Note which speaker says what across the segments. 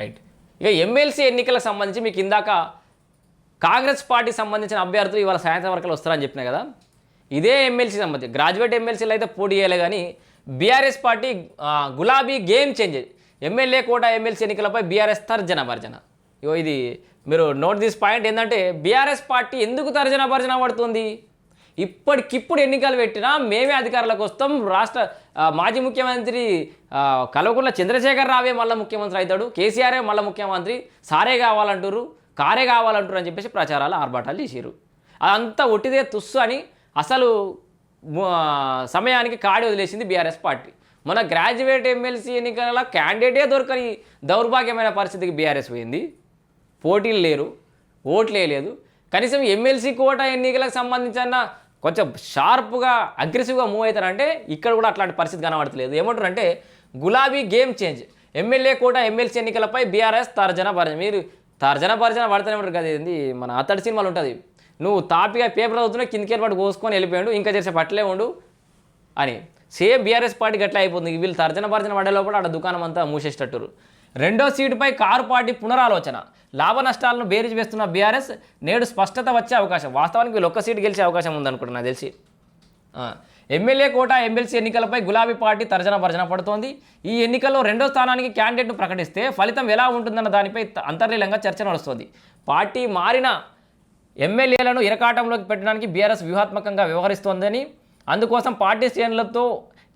Speaker 1: Right. ఇక MLC ఎన్నికలకు సంబంధించి మీకు ఇందాక కాంగ్రెస్ పార్టీ సంబంధించిన అభ్యర్థులు ఇవాళ సాయంత్రం వరకు వస్తారని చెప్పిన కదా? ఇదే ఎమ్మెల్సీ సంబంధించి గ్రాడ్యుయేట్ ఎమ్మెల్సీలు అయితే పోటీ చేయలే కానీ బీఆర్ఎస్ పార్టీ గులాబీ game change MLA quota MLC ఎన్నికలపై బీఆర్ఎస్ తర్జన భర్జన. ఇగో ఇది మీరు నోట్ దిస్ పాయింట్ ఏంటంటే బీఆర్ఎస్ పార్టీ ఎందుకు తర్జన భర్జన పడుతుంది? ఇప్పటికిప్పుడు ఎన్నికలు పెట్టినా మేమే అధికారులకు వస్తాం రాష్ట్ర మాజీ ముఖ్యమంత్రి ఆ, కల్వకుంట్ల చంద్రశేఖర్ రావే మళ్ళీ ముఖ్యమంత్రి అవుతాడు. కేసీఆరే మళ్ళీ ముఖ్యమంత్రి. సారే కావాలంటారు కారే కావాలంటారు అని చెప్పేసి ప్రచారాలు ఆర్భాటాలు చేశారు అదంతా ఒట్టిదే తుస్సు అని అసలు సమయానికి కాడి వదిలేసింది బీఆర్ఎస్ పార్టీ. మన గ్రాడ్యుయేట్ ఎమ్మెల్సీ ఎన్నికల క్యాండిడేటే దొరకని దౌర్భాగ్యమైన పరిస్థితికి బీఆర్ఎస్ పోయింది. పోటీలు లేరు ఓట్లే లేదు. కనీసం ఎమ్మెల్సీ కోట ఎన్నికలకు సంబంధించిన కొంచెం షార్ప్గా అగ్రెసివ్గా మూవ్ అవుతారంటే ఇక్కడ కూడా అట్లాంటి పరిస్థితి కనబడతలేదు. ఏమంటారంటే గులాబీ గేమ్ చేంజ్. ఎమ్మెల్యే కూడా ఎమ్మెల్సీ ఎన్నికలపై బీఆర్ఎస్ తర్జన భర్జన. మీరు తర్జన భర్జన పడతానే ఉంటారు కదా ఏంది? మన అతడి సినిమాలు ఉంటుంది. నువ్వు తాపిగా పేపర్ చదువుతున్నా కిందకి పాటు కోసుకొని వెళ్ళిపోయాడు ఇంకా చేసే పట్టలే ఉండు అని. సేమ్ బీఆర్ఎస్ పార్టీ గట్లా అయిపోతుంది. వీళ్ళు తర్జన భర్జన పడే లోపల ఆడ దుకాణం అంతా మూసేసేటట్టురు రెండో సీటుపై కారు పార్టీ పునరాలోచన. లాభ నష్టాలను బేరీజ్ వేస్తున్న బీఆర్ఎస్ నేడు స్పష్టత వచ్చే అవకాశం. వాస్తవానికి వీళ్ళు ఒక్క సీటు గెలిచే అవకాశం ఉందనుకుంటున్నా నాకు తెలిసి. ఎమ్మెల్యే కోట ఎమ్మెల్సీ ఎన్నికలపై గులాబీ పార్టీ తర్జన భర్జన పడుతోంది. ఈ ఎన్నికల్లో రెండో స్థానానికి క్యాండిడేట్ను ప్రకటిస్తే ఫలితం ఎలా ఉంటుందన్న దానిపై అంతర్లీలంగా చర్చ నడుస్తోంది. పార్టీ మారిన ఎమ్మెల్యేలను ఇరకాటంలోకి పెట్టడానికి బీఆర్ఎస్ వ్యూహాత్మకంగా వ్యవహరిస్తోందని అందుకోసం పార్టీ శ్రేణులతో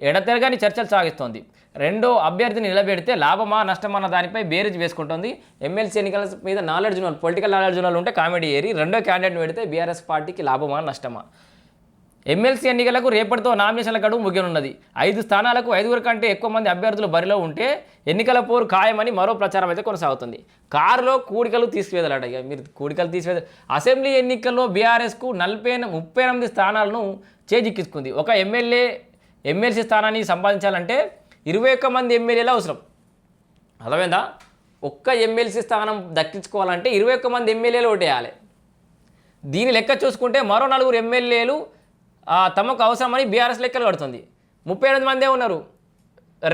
Speaker 1: ఎడతెరగని చర్చలు సాగిస్తోంది. రెండో అభ్యర్థిని నిలబెడితే లాభమా నష్టమా అన్న దానిపై బేరేజ్ వేసుకుంటుంది. ఎమ్మెల్సీ ఎన్నికల మీద నాలెడ్జ్ ఉన్న పొలిటికల్ నాలెడ్జ్ ఉన్న వాళ్ళు ఉంటే కామెడీ ఏరి రెండో క్యాండిడేట్ని పెడితే బీఆర్ఎస్ పార్టీకి లాభమా నష్టమా? ఎమ్మెల్సీ ఎన్నికలకు రేపటితో నామినేషన్ల గడువు ముగియనున్నది. ఐదు స్థానాలకు ఐదుగురు కంటే ఎక్కువ మంది అభ్యర్థులు బరిలో ఉంటే ఎన్నికల పోరు ఖాయమని మరో ప్రచారం అయితే కొనసాగుతుంది. కారులో కూడికలు తీసివేదలట. ఇక మీరు కూడికలు తీసివేద అసెంబ్లీ ఎన్నికల్లో బీఆర్ఎస్కు నలభై ముప్పై ఎనిమిది స్థానాలను చేజిక్కించుకుంది. ఒక ఎమ్మెల్యే ఎమ్మెల్సీ స్థానాన్ని సంపాదించాలంటే ఇరవై ఒక్క మంది ఎమ్మెల్యేలు అవసరం. అర్థమైందా? ఒక్క ఎమ్మెల్సీ స్థానం దక్కించుకోవాలంటే ఇరవై ఒక్క మంది ఎమ్మెల్యేలు ఓటేయాలి. దీని లెక్క చూసుకుంటే మరో నలుగురు ఎమ్మెల్యేలు తమకు అవసరమని బీఆర్ఎస్ లెక్కలు కడుతుంది. ముప్పై ఎనిమిది మందే ఉన్నారు.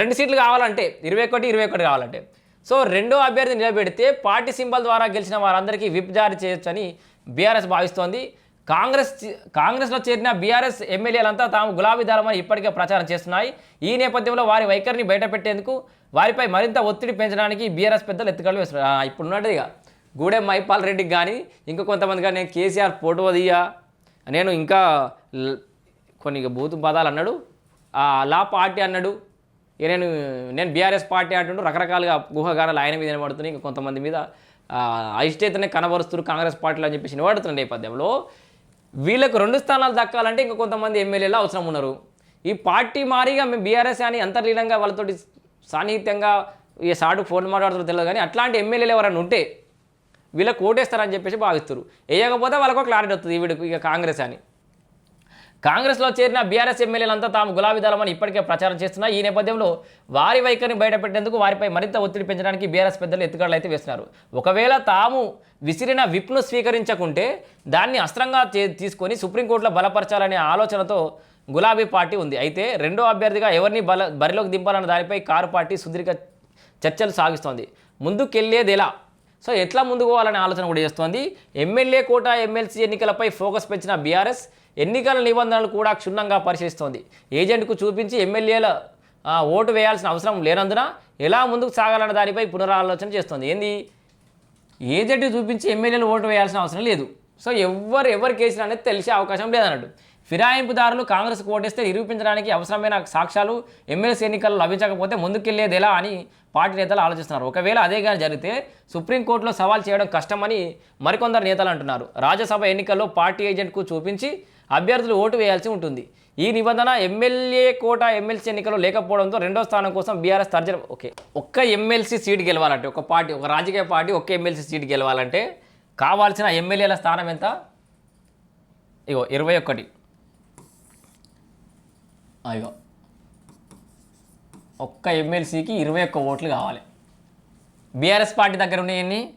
Speaker 1: రెండు సీట్లు కావాలంటే ఇరవై ఒకటి ఇరవై ఒకటి కావాలంటే. సో రెండో అభ్యర్థి నిలబెడితే పార్టీ సింబల్ ద్వారా గెలిచిన వారందరికీ విప్ జారీ చేయొచ్చని బీఆర్ఎస్ భావిస్తోంది. కాంగ్రెస్ కాంగ్రెస్లో చేరిన బీఆర్ఎస్ ఎమ్మెల్యేలంతా తాము గులాబీ దళమని ఇప్పటికే ప్రచారం చేస్తున్నాయి. ఈ నేపథ్యంలో వారి వైఖరిని బయటపెట్టేందుకు వారిపై మరింత ఒత్తిడి పెంచడానికి బీఆర్ఎస్ పెద్దలు ఎత్తుకలు వేస్తున్నారు. ఆ, ఇక గూడెం మైపాల్ రెడ్డికి కానీ ఇంకా కొంతమంది కానీ నేను కేసీఆర్ ఫోటో దియా నేను ఇంకా కొన్ని ఇక బూతు పదాలు అన్నాడు. లా పార్టీ అన్నాడు. నేను నేను బీఆర్ఎస్ పార్టీ అంటుండు. రకరకాలుగా గుహగానాలు ఆయన మీద వినబడుతున్నాయి ఇంకా కొంతమంది మీద ఆ, అయిష్టతనే కనబరుస్తున్నారు కాంగ్రెస్ పార్టీలు అని చెప్పేసి వినబడుతున్న నేపథ్యంలో వీళ్ళకు రెండు స్థానాలు దక్కాలంటే ఇంకా కొంతమంది ఎమ్మెల్యేలు అవసరం ఉన్నారు. ఈ పార్టీ మారిగా మేము బీఆర్ఎస్ అని అంతర్లీనంగా వాళ్ళతోటి సాన్నిహిత్యంగా ఈ సాటు ఫోన్ మాట్లాడుతున్నారు తెలియదు కానీ అట్లాంటి ఎమ్మెల్యేలు ఎవరైనా ఉంటే వీళ్ళకి ఓటేస్తారని చెప్పేసి భావిస్తారు వేయకపోతే వాళ్ళకు క్లారిటీ వస్తుంది వీడికి ఇక కాంగ్రెస్ అని. కాంగ్రెస్లో చేరిన బీఆర్ఎస్ ఎమ్మెల్యేలంతా తాము గులాబీ దళమని ఇప్పటికే ప్రచారం చేస్తున్నా ఈ నేపథ్యంలో వారి వైఖరిని బయటపెట్టేందుకు వారిపై మరింత ఒత్తిడి పెంచడానికి బీఆర్ఎస్ పెద్దలు ఎత్తుగడలు అయితే వేస్తున్నారు. ఒకవేళ తాము విసిరిన విప్ను స్వీకరించకుంటే దాన్ని అస్త్రంగా చే- తీసుకొని సుప్రీంకోర్టులో బలపరచాలనే ఆలోచనతో గులాబీ పార్టీ ఉంది. అయితే రెండో అభ్యర్థిగా ఎవరిని బల బరిలోకి దింపాలన్న దానిపై కారు పార్టీ సుదీర్ఘ చర్చలు సాగిస్తోంది. ముందుకెళ్ళేది ఎలా సో ఎట్లా ముందుకు పోవాలనే ఆలోచన కూడా చేస్తోంది. ఎమ్మెల్యే కోట ఎమ్మెల్సీ ఎన్నికలపై ఫోకస్ పెంచిన బీఆర్ఎస్ ఎన్నికల నిబంధనలు కూడా క్షుణ్ణంగా పరిశీలిస్తోంది. ఏజెంట్కు చూపించి ఎమ్మెల్యేల ఓటు వేయాల్సిన అవసరం లేనందున ఎలా ముందుకు సాగాలన్న దానిపై పునరాలోచన చేస్తోంది. ఏంది? ఏజెంట్ చూపించి ఎమ్మెల్యేలు ఓటు వేయాల్సిన అవసరం లేదు. సో ఎవరు ఎవరు కేసులు అనేది తెలిసే అవకాశం లేదన్నట్టు. ఫిరాయింపుదారులు కాంగ్రెస్కు ఓటేస్తే నిరూపించడానికి అవసరమైన సాక్ష్యాలు ఎమ్మెల్సీ ఎన్నికల్లో లభించకపోతే ముందుకెళ్ళేది ఎలా అని పార్టీ నేతలు ఆలోచిస్తున్నారు. ఒకవేళ అదే కానీ జరిగితే సుప్రీంకోర్టులో సవాల్ చేయడం కష్టమని మరికొందరు నేతలు అంటున్నారు. రాజ్యసభ ఎన్నికల్లో పార్టీ ఏజెంట్కు చూపించి అభ్యర్థులు ఓటు వేయాల్సి ఉంటుంది. ఈ నిబంధన ఎమ్మెల్యే కోట ఎమ్మెల్సీ ఎన్నికలు లేకపోవడంతో రెండో స్థానం కోసం బీఆర్ఎస్ తర్జన ఓకే. ఒక్క ఎమ్మెల్సీ సీట్ గెలవాలంటే ఒక పార్టీ ఒక రాజకీయ పార్టీ ఒక్క ఎమ్మెల్సీ సీట్ గెలవాలంటే కావాల్సిన ఎమ్మెల్యేల స్థానం ఎంత? ఇగో ఇరవై ఒకటి. అయ్యో ఒక్క ఎమ్మెల్సీకి ఇరవై ఒక్క ఓట్లు కావాలి. బీఆర్ఎస్ పార్టీ దగ్గర ఉన్నాయన్ని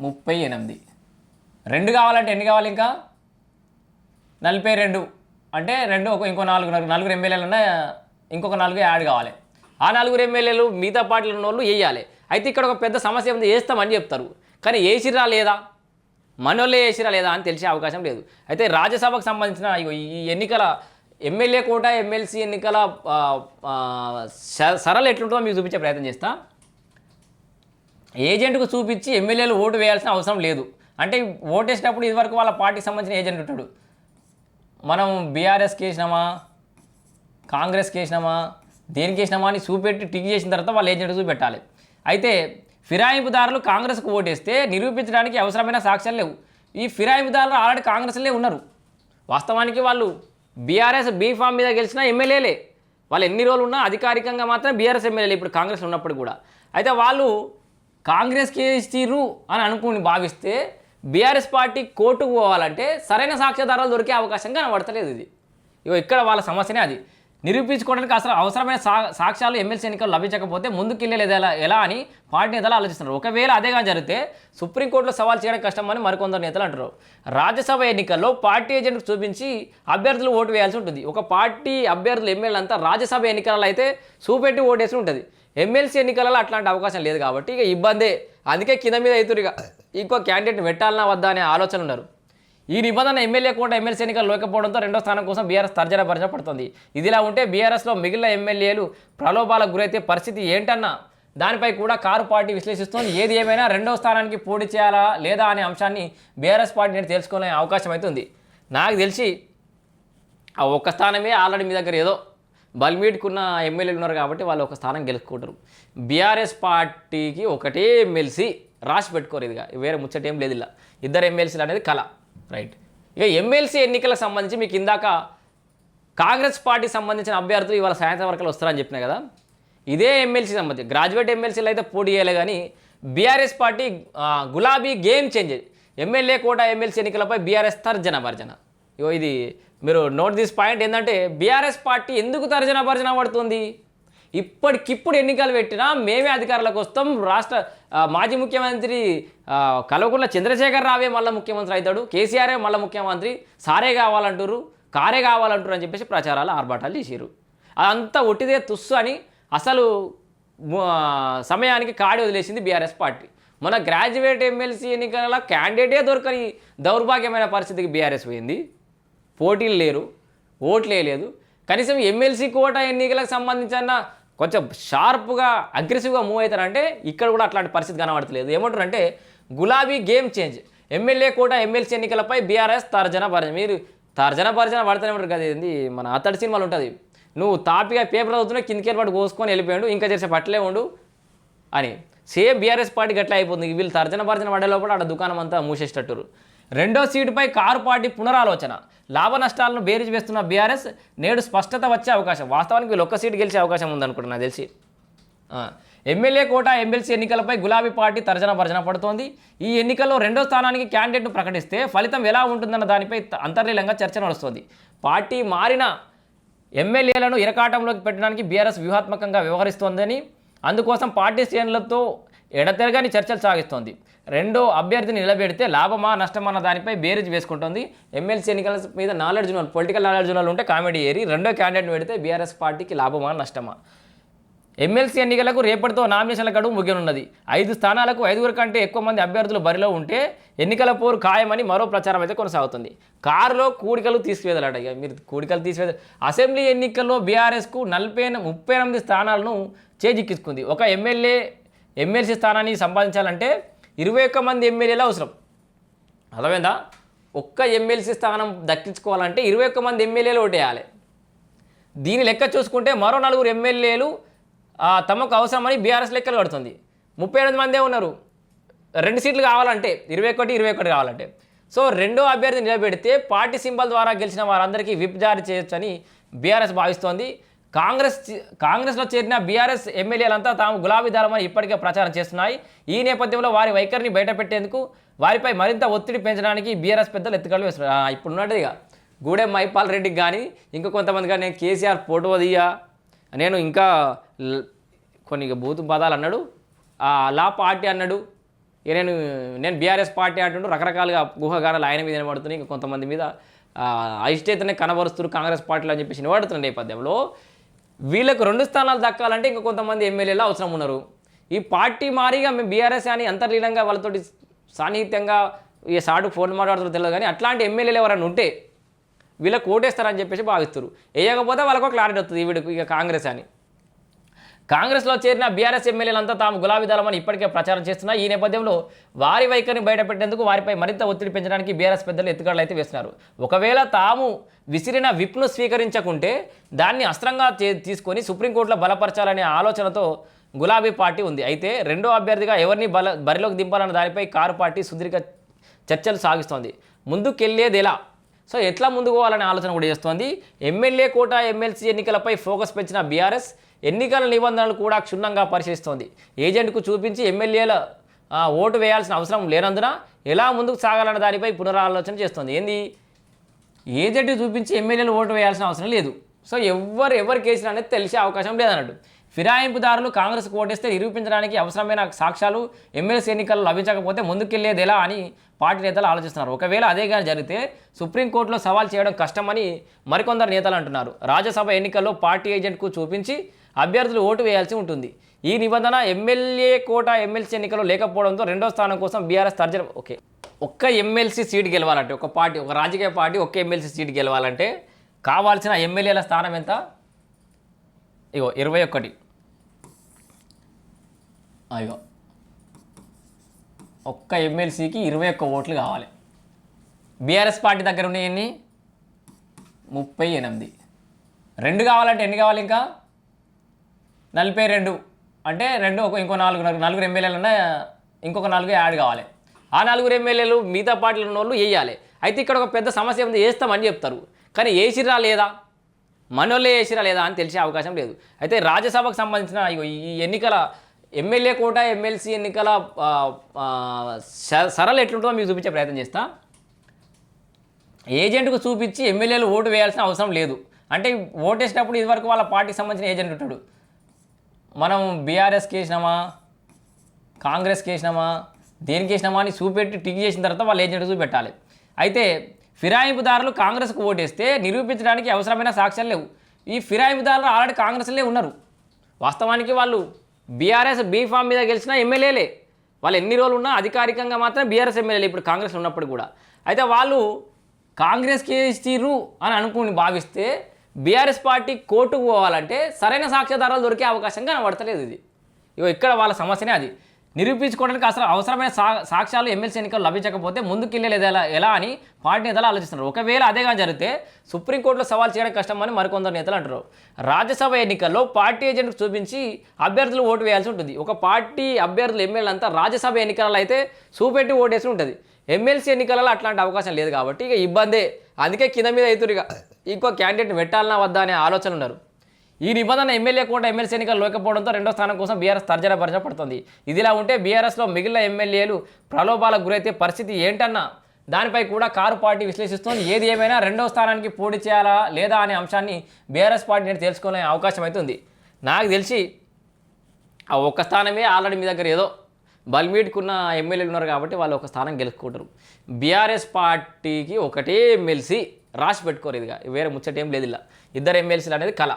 Speaker 1: ముప్పై ఎనిమిది. రెండు కావాలంటే ఎన్ని కావాలి ఇంకా? నలభై రెండు. అంటే రెండు ఒక ఇంకో నాలుగు నలుగురు నలుగురు ఎమ్మెల్యేలు ఉన్నా ఇంకొక నాలుగు యాడ్ కావాలి. ఆ నలుగురు ఎమ్మెల్యేలు మిగతా పార్టీలు ఉన్న వాళ్ళు వేయాలి. అయితే ఇక్కడ ఒక పెద్ద సమస్య ఉంది వేస్తామని చెప్తారు. కానీ వేసిరా లేదా? మనోళ్ళే వేసిరా లేదా అని తెలిసే అవకాశం లేదు. అయితే రాజ్యసభకు సంబంధించిన ఈ ఎన్నికల ఎమ్మెల్యే కోట ఎమ్మెల్సీ ఎన్నికల స- సరళ ఎట్లుంటుందో మీకు చూపించే ప్రయత్నం చేస్తా. ఏజెంట్కు చూపించి ఎమ్మెల్యేలు ఓటు వేయాల్సిన అవసరం లేదు. అంటే ఓటేసినప్పుడు ఇదివరకు వాళ్ళ పార్టీకి సంబంధించిన ఏజెంట్ ఉంటాడు. మనం బీఆర్ఎస్కి వేసినామా కాంగ్రెస్కి వేసినామా దేనికి వేసినామా అని చూపెట్టి టిక్ చేసిన తర్వాత వాళ్ళ ఏజెంట్ చూపెట్టాలి. అయితే ఫిరాయింపుదారులు కాంగ్రెస్కు ఓటేస్తే నిరూపించడానికి అవసరమైన సాక్ష్యాలు లేవు. ఈ ఫిరాయింపుదారులు ఆల్రెడీ కాంగ్రెస్లే ఉన్నారు. వాస్తవానికి వాళ్ళు బీఆర్ఎస్ బీ ఫామ్ మీద గెలిచిన ఎమ్మెల్యేలే. వాళ్ళు ఎన్ని రోజులు ఉన్నా అధికారికంగా మాత్రం బీఆర్ఎస్ ఎమ్మెల్యేలు ఇప్పుడు కాంగ్రెస్ ఉన్నప్పుడు కూడా. అయితే వాళ్ళు కాంగ్రెస్కి ఇచ్చిర్రు అని అనుకుని భావిస్తే బీఆర్ఎస్ పార్టీ కోర్టుకు పోవాలంటే సరైన సాక్ష్యాధారాలు దొరికే అవకాశం కనబడతలేదు ఇది. ఇగో ఇక్కడ వాళ్ళ సమస్యనే అది. నిరూపించుకోవడానికి అసలు అవసరమైన సా సాక్ష్యాలు ఎమ్మెల్సీ ఎన్నికలు లభించకపోతే ముందుకు వెళ్ళలేదు ఎలా ఎలా అని పార్టీ నేతలు ఆలోచిస్తున్నారు. ఒకవేళ అదేగా జరిగితే సుప్రీంకోర్టులో సవాల్ చేయడం కష్టమని మరికొందరు నేతలు అంటారు. రాజ్యసభ ఎన్నికల్లో పార్టీ ఏజెంట్ చూపించి అభ్యర్థులు ఓటు వేయాల్సి ఉంటుంది. ఒక పార్టీ అభ్యర్థులు ఎమ్మెల్యేలు అంతా రాజ్యసభ ఎన్నికలలో అయితే చూపెట్టి ఓటేసి ఉంటుంది. ఎమ్మెల్సీ ఎన్నికలలో అట్లాంటి అవకాశం లేదు కాబట్టి ఇక ఇబ్బందే. అందుకే కింద మీద అవుతురు ఇక ఇంకో క్యాండిడేట్ పెట్టాలన్నా వద్దా అనే ఆలోచన ఉన్నారు. ఈ నిబంధన ఎమ్మెల్యే కూడా ఎమ్మెల్సీ ఎన్నికలు లేకపోవడంతో రెండో స్థానం కోసం బీఆర్ఎస్ తర్జన భర్జన పడుతుంది. ఇదిలా ఉంటే బీఆర్ఎస్లో మిగిలిన ఎమ్మెల్యేలు ప్రలోభాలకు గురైతే పరిస్థితి ఏంటన్నా? దానిపై కూడా కారు పార్టీ విశ్లేషిస్తోంది. ఏది ఏమైనా రెండో స్థానానికి పోటీ చేయాలా లేదా అనే అంశాన్ని బీఆర్ఎస్ పార్టీ నేను తెలుసుకునే అవకాశం అయితే ఉంది నాకు తెలిసి ఆ ఒక్క స్థానమే ఆల్రెడీ మీ దగ్గర ఏదో బల్మీట్కున్న ఎమ్మెల్యేలు ఉన్నారు కాబట్టి వాళ్ళు ఒక స్థానం గెలుచుకుంటారు. బీఆర్ఎస్ పార్టీకి ఒకటే ఎమ్మెల్సీ రాసి పెట్టుకోరు ఇదిగా. వేరే ముచ్చటేం లేదు ఇలా ఇద్దరు ఎమ్మెల్సీలు అనేది కళ రైట్. ఇక ఎమ్మెల్సీ ఎన్నికలకు సంబంధించి మీకు ఇందాక కాంగ్రెస్ పార్టీకి సంబంధించిన అభ్యర్థులు ఇవాళ సాయంత్రం వరకు వస్తారని చెప్పినా కదా? ఇదే ఎమ్మెల్సీ సంబంధించి గ్రాడ్యుయేట్ ఎమ్మెల్సీలు అయితే పోటీ చేయలే కానీ బీఆర్ఎస్ పార్టీ గులాబీ game change MLA quota MLC ఎన్నికలపై బీఆర్ఎస్ తర్జన భర్జన. ఇగో ఇది మీరు నోట్ దిస్ పాయింట్ ఏంటంటే బీఆర్ఎస్ పార్టీ ఎందుకు తర్జన భర్జన పడుతుంది? ఇప్పటికిప్పుడు ఎన్నికలు పెట్టినా మేమే అధికారులకు వస్తాం. రాష్ట్ర మాజీ ముఖ్యమంత్రి ఆ, కల్వకుంట్ల చంద్రశేఖర్ రావే మళ్ళీ ముఖ్యమంత్రి అవుతాడు. కేసీఆరే మళ్ళీ ముఖ్యమంత్రి. సారే కావాలంటారు కారే కావాలంటారు అని చెప్పేసి ప్రచారాలు ఆర్భాటాలు చేశారు అదంతా ఒట్టిదే తుస్సు అని అసలు సమయానికి కాడి వదిలేసింది బీఆర్ఎస్ పార్టీ. మన గ్రాడ్యుయేట్ ఎమ్మెల్సీ ఎన్నికల క్యాండిడేటే దొరకని దౌర్భాగ్యమైన పరిస్థితికి బీఆర్ఎస్ పోయింది. పోటీలు లేరు ఓట్లు వేయలేదు కనీసం ఎమ్మెల్సీ కోట ఎన్నికలకు సంబంధించిన కొంచెం షార్ప్గా అగ్రెసివ్గా మూవ్ అవుతారంటే ఇక్కడ కూడా అట్లాంటి పరిస్థితి కనబడతలేదు. ఏమంటారంటే గులాబీ game change. MLA quota MLC ఎన్నికలపై బీఆర్ఎస్ తర్జన భర్జన. మీరు తర్జన భర్జన పడతానే ఉంటారు కదా ఏంది? మన అతడి సినిమాలు ఉంటుంది. నువ్వు తాపిగా పేపర్ చదువుతున్నా కిందకి పాటు కోసుకొని వెళ్ళిపోయాడు ఇంకా చేసే పట్టలే ఉండు అని. సేమ్ బీఆర్ఎస్ పార్టీ గట్లా అయిపోతుంది? వీళ్ళు తర్జన భర్జన పడే లోపల ఆడ దుకాణం అంతా మూసేసేటట్టురు రెండో సీటుపై కారు పార్టీ పునరాలోచన. లాభ నష్టాలను బేరీజ్ వేస్తున్న బీఆర్ఎస్ నేడు స్పష్టత వచ్చే అవకాశం. వాస్తవానికి వీళ్ళు ఒక్క సీటు గెలిచే అవకాశం ఉందనుకుంటున్నా తెలిసి. ఎమ్మెల్యే కోట ఎమ్మెల్సీ ఎన్నికలపై గులాబీ పార్టీ తర్జన భర్జన పడుతోంది. ఈ ఎన్నికల్లో రెండో స్థానానికి క్యాండిడేట్ను ప్రకటిస్తే ఫలితం ఎలా ఉంటుందన్న దానిపై అంతర్లీలంగా చర్చ నడుస్తోంది. పార్టీ మారిన ఎమ్మెల్యేలను ఇరకాటంలోకి పెట్టడానికి బీఆర్ఎస్ వ్యూహాత్మకంగా వ్యవహరిస్తోందని అందుకోసం పార్టీ శ్రేణులతో ఎడతెరగని చర్చలు సాగిస్తోంది. రెండో అభ్యర్థిని నిలబెడితే లాభమా నష్టమా అన్న దానిపై బేరేజ్ వేసుకుంటుంది. ఎమ్మెల్సీ ఎన్నికల మీద నాలెడ్జ్ ఉన్న పొలిటికల్ నాలెడ్జ్ ఉన్న వాళ్ళు ఉంటే కామెడీ ఏరి రెండో క్యాండిడేట్ని పెడితే బీఆర్ఎస్ పార్టీకి లాభమా నష్టమా? ఎమ్మెల్సీ ఎన్నికలకు రేపటితో నామినేషన్ల గడువు ముగియనున్నది. ఐదు స్థానాలకు ఐదుగురు కంటే ఎక్కువ మంది అభ్యర్థులు బరిలో ఉంటే ఎన్నికల పోరు ఖాయమని మరో ప్రచారం అయితే కొనసాగుతుంది. కారులో కూడికలు తీసుకువేదలట ఇక మీరు కూడికలు తీసివేద అసెంబ్లీ ఎన్నికల్లో బీఆర్ఎస్కు నలభై ముప్పై ఎనిమిది స్థానాలను చేజిక్కించుకుంది. ఒక ఎమ్మెల్యే ఎమ్మెల్సీ స్థానాన్ని సంపాదించాలంటే ఇరవై ఒక్క మంది ఎమ్మెల్యేలు అవసరం. అర్థమైందా? ఒక్క ఎమ్మెల్సీ స్థానం దక్కించుకోవాలంటే ఇరవై ఒక్క మంది ఎమ్మెల్యేలు ఓటేయాలి దీని లెక్క చూసుకుంటే మరో నలుగురు ఎమ్మెల్యేలు తమకు అవసరమని బీఆర్ఎస్ లెక్కలు కడుతుంది. ముప్పై ఎనిమిది మందే ఉన్నారు. రెండు సీట్లు కావాలంటే ఇరవై ఒకటి ఇరవై ఒకటి కావాలంటే. సో రెండో అభ్యర్థి నిలబెడితే పార్టీ సింబల్ ద్వారా గెలిచిన వారందరికీ విప్ జారీ చేయొచ్చని బీఆర్ఎస్ భావిస్తోంది. కాంగ్రెస్ కాంగ్రెస్లో చేరిన బీఆర్ఎస్ ఎమ్మెల్యేలంతా తాము గులాబీ దళమని ఇప్పటికే ప్రచారం చేస్తున్నాయి. ఈ నేపథ్యంలో వారి వైఖరిని బయటపెట్టేందుకు వారిపై మరింత ఒత్తిడి పెంచడానికి బీఆర్ఎస్ పెద్దలు ఎత్తుకలు వేస్తున్నారు. ఇప్పుడు ఇక గూడెం మైపాల్ రెడ్డికి కానీ ఇంకా కొంతమంది కానీ నేను కేసీఆర్ ఫోటో దియా నేను ఇంకా కొన్ని ఇక బూతు పదాలు అన్నాడు. లా పార్టీ అన్నాడు. నేను నేను బీఆర్ఎస్ పార్టీ అంటుండు రకరకాలుగా గుహగానాలు ఆయన మీద వినబడుతున్నాయి ఇంకా కొంతమంది మీద ఆ, అయిష్టతనే కనబరుస్తున్నారు కాంగ్రెస్ పార్టీలు అని చెప్పేసి వినబడుతున్న నేపథ్యంలో వీళ్ళకు రెండు స్థానాలు దక్కాలంటే ఇంకా కొంతమంది ఎమ్మెల్యేలు అవసరం ఉన్నారు. ఈ పార్టీ మారిగా మేము బీఆర్ఎస్ అని అంతర్లీనంగా వాళ్ళతోటి సాన్నిహిత్యంగా ఈ సాడు ఫోన్ మాట్లాడుతున్నారు తెలియదు కానీ అట్లాంటి ఎమ్మెల్యేలు ఎవరైనా ఉంటే వీళ్ళకి ఓటేస్తారని చెప్పేసి భావిస్తారు వేయకపోతే వాళ్ళకు క్లారిటీ వస్తుంది వీడికి ఇక కాంగ్రెస్ అని. కాంగ్రెస్లో చేరిన బీఆర్ఎస్ ఎమ్మెల్యేలంతా తాము గులాబీ దళమని ఇప్పటికే ప్రచారం చేస్తున్నా ఈ నేపథ్యంలో వారి వైఖరిని బయటపెట్టేందుకు వారిపై మరింత ఒత్తిడి పెంచడానికి బీఆర్ఎస్ పెద్దలు ఎత్తుగడలు అయితే వేస్తున్నారు. ఒకవేళ తాము విసిరిన విప్ను స్వీకరించకుంటే దాన్ని అస్త్రంగా చే- తీసుకొని సుప్రీంకోర్టులో బలపరచాలనే ఆలోచనతో గులాబీ పార్టీ ఉంది. అయితే రెండో అభ్యర్థిగా ఎవరిని బల బరిలోకి దింపాలన్న దానిపై కారు పార్టీ సుదీర్ఘ చర్చలు సాగిస్తోంది. ముందుకెళ్ళేది ఎలా? సో ఎట్లా ముందుకు పోవాలనే ఆలోచన కూడా చేస్తోంది. ఎమ్మెల్యే కోట ఎమ్మెల్సీ ఎన్నికలపై ఫోకస్ పెంచిన బీఆర్ఎస్ ఎన్నికల నిబంధనలు కూడా క్షుణ్ణంగా పరిశీలిస్తోంది. ఏజెంట్కు చూపించి ఎమ్మెల్యేల ఓటు వేయాల్సిన అవసరం లేనందున ఎలా ముందుకు సాగాలన్న దానిపై పునరాలోచన చేస్తోంది. ఏంది? ఏజెంట్ చూపించి ఎమ్మెల్యేలు ఓటు వేయాల్సిన అవసరం లేదు. సో ఎవరు ఎవరు కేసులు అనేది తెలిసే అవకాశం లేదన్నట్టు. ఫిరాయింపుదారులు కాంగ్రెస్ ఓటేస్తే నిరూపించడానికి అవసరమైన సాక్ష్యాలు ఎమ్మెల్సీ ఎన్నికల్లో లభించకపోతే ముందుకెళ్ళేది ఎలా అని పార్టీ నేతలు ఆలోచిస్తున్నారు. ఒకవేళ అదే కానీ జరిగితే సుప్రీంకోర్టులో సవాల్ చేయడం కష్టమని మరికొందరు నేతలు అంటున్నారు. రాజ్యసభ ఎన్నికల్లో పార్టీ ఏజెంట్కు చూపించి అభ్యర్థులు ఓటు వేయాల్సి ఉంటుంది. ఈ నిబంధన ఎమ్మెల్యే కోట ఎమ్మెల్సీ ఎన్నికల్లో లేకపోవడంతో రెండో స్థానం కోసం బీఆర్ఎస్ తర్జన ఓకే. ఒక్క ఎమ్మెల్సీ సీట్ గెలవాలంటే ఒక పార్టీ ఒక రాజకీయ పార్టీ ఒక్క ఎమ్మెల్సీ సీట్ గెలవాలంటే కావాల్సిన ఎమ్మెల్యేల స్థానం ఎంత? ఇగో ఇరవై ఒకటి అయ్యో ఒక్క ఎమ్మెల్సీకి ఇరవై ఒక్క ఓట్లు కావాలి. బీఆర్ఎస్ పార్టీ దగ్గర ఉన్నాయన్ని? ముప్పై ఎనిమిది. రెండు కావాలంటే ఎన్ని కావాలి ఇంకా? నలభై రెండు. అంటే రెండు ఒక ఇంకో నాలుగు నలుగురు ఎమ్మెల్యేలు ఉన్న ఇంకొక నాలుగు యాడ్ కావాలి. ఆ నలుగురు ఎమ్మెల్యేలు మిగతా పార్టీలు ఉన్న వాళ్ళు వేయాలి అయితే ఇక్కడ ఒక పెద్ద సమస్య ఉంది వేస్తామని చెప్తారు. కానీ వేసిరా లేదా? మనోళ్ళే వేసిరా లేదా అని తెలిసే అవకాశం లేదు. అయితే రాజ్యసభకు సంబంధించిన ఈ ఎన్నికల ఎమ్మెల్యే కోట ఎమ్మెల్సీ ఎన్నికల స- సరళ ఎట్లుంటుందో మీకు చూపించే ప్రయత్నం చేస్తా. ఏజెంట్కు చూపించి ఎమ్మెల్యేలు ఓటు వేయాల్సిన అవసరం లేదు. అంటే ఓటేసినప్పుడు ఇదివరకు వాళ్ళ పార్టీకి సంబంధించిన ఏజెంట్ ఉంటాడు. మనం బీఆర్ఎస్కి వేసినామా కాంగ్రెస్కి వేసినామా దేనికి వేసినామా అని చూపెట్టి టిక్ చేసిన తర్వాత వాళ్ళు ఏజెంట్ చూపెట్టాలి. అయితే ఫిరాయింపుదారులు కాంగ్రెస్కు ఓటేస్తే నిరూపించడానికి అవసరమైన సాక్ష్యాలు లేవు. ఈ ఫిరాయింపుదారులు ఆల్రెడీ కాంగ్రెస్లే ఉన్నారు. వాస్తవానికి వాళ్ళు బీఆర్ఎస్ బీ ఫామ్ మీద గెలిచిన ఎమ్మెల్యేలే. వాళ్ళు ఎన్ని రోజులు ఉన్నా అధికారికంగా మాత్రం బీఆర్ఎస్ ఎమ్మెల్యేలు ఇప్పుడు కాంగ్రెస్ ఉన్నప్పుడు కూడా. అయితే వాళ్ళు కాంగ్రెస్కి ఇచ్చిర్రు అని అనుకుని భావిస్తే బీఆర్ఎస్ పార్టీ కోర్టుకు పోవాలంటే సరైన సాక్ష్యాధారాలు దొరికే అవకాశం కనబడతలేదు ఇది. ఇగో ఇక్కడ వాళ్ళ సమస్యనే అది. నిరూపించుకోవడానికి అసలు అవసరమైన సా సాక్ష్యాలు ఎమ్మెల్సీ ఎన్నికలు లభించకపోతే ముందుకెళ్ళలేదు ఎలా ఎలా అని పార్టీ నేతలు ఆలోచిస్తున్నారు. ఒకవేళ అదే కానీ జరిగితే సుప్రీంకోర్టులో సవాల్ చేయడం కష్టమని మరికొందరు నేతలు అంటారు. రాజ్యసభ ఎన్నికల్లో పార్టీ ఏజెంట్ చూపించి అభ్యర్థులు ఓటు వేయాల్సి ఉంటుంది. ఒక పార్టీ అభ్యర్థులు ఎమ్మెల్యేలు అంతా రాజ్యసభ ఎన్నికలలో అయితే చూపెట్టి ఓటేసి ఉంటుంది. ఎమ్మెల్సీ ఎన్నికలలో అట్లాంటి అవకాశం లేదు కాబట్టి ఇక ఇబ్బందే. అందుకే కింద మీద అవుతారు ఇక ఇంకో క్యాండిడేట్ పెట్టాలన్నా వద్దా అనే ఆలోచన ఉన్నారు. ఈ నిబంధన ఎమ్మెల్యే కూడా ఎమ్మెల్సీ ఎన్నికలు లేకపోవడంతో రెండో స్థానం కోసం బీఆర్ఎస్ తర్జన భర్జన పడుతుంది. ఇదిలా ఉంటే బీఆర్ఎస్లో మిగిలిన ఎమ్మెల్యేలు ప్రలోభాలకు గురైతే పరిస్థితి ఏంటన్నా? దానిపై కూడా కారు పార్టీ విశ్లేషిస్తోంది. ఏది ఏమైనా రెండో స్థానానికి పోటీ చేయాలా లేదా అనే అంశాన్ని బీఆర్ఎస్ పార్టీ నేను తెలుసుకోలే అవకాశం అయితే ఉంది నాకు తెలిసి ఆ ఒక్క స్థానమే ఆల్రెడీ మీ దగ్గర ఏదో బల్మీడ్కున్న ఎమ్మెల్యేలు ఉన్నారు కాబట్టి వాళ్ళు ఒక స్థానం గెలుచుకుంటారు. బీఆర్ఎస్ పార్టీకి ఒకటే ఎమ్మెల్సీ రాసి పెట్టుకోరు ఇదిగా. వేరే ముచ్చట ఏం లేదు ఇలా ఇద్దరు ఎమ్మెల్సీలు అనేది కళ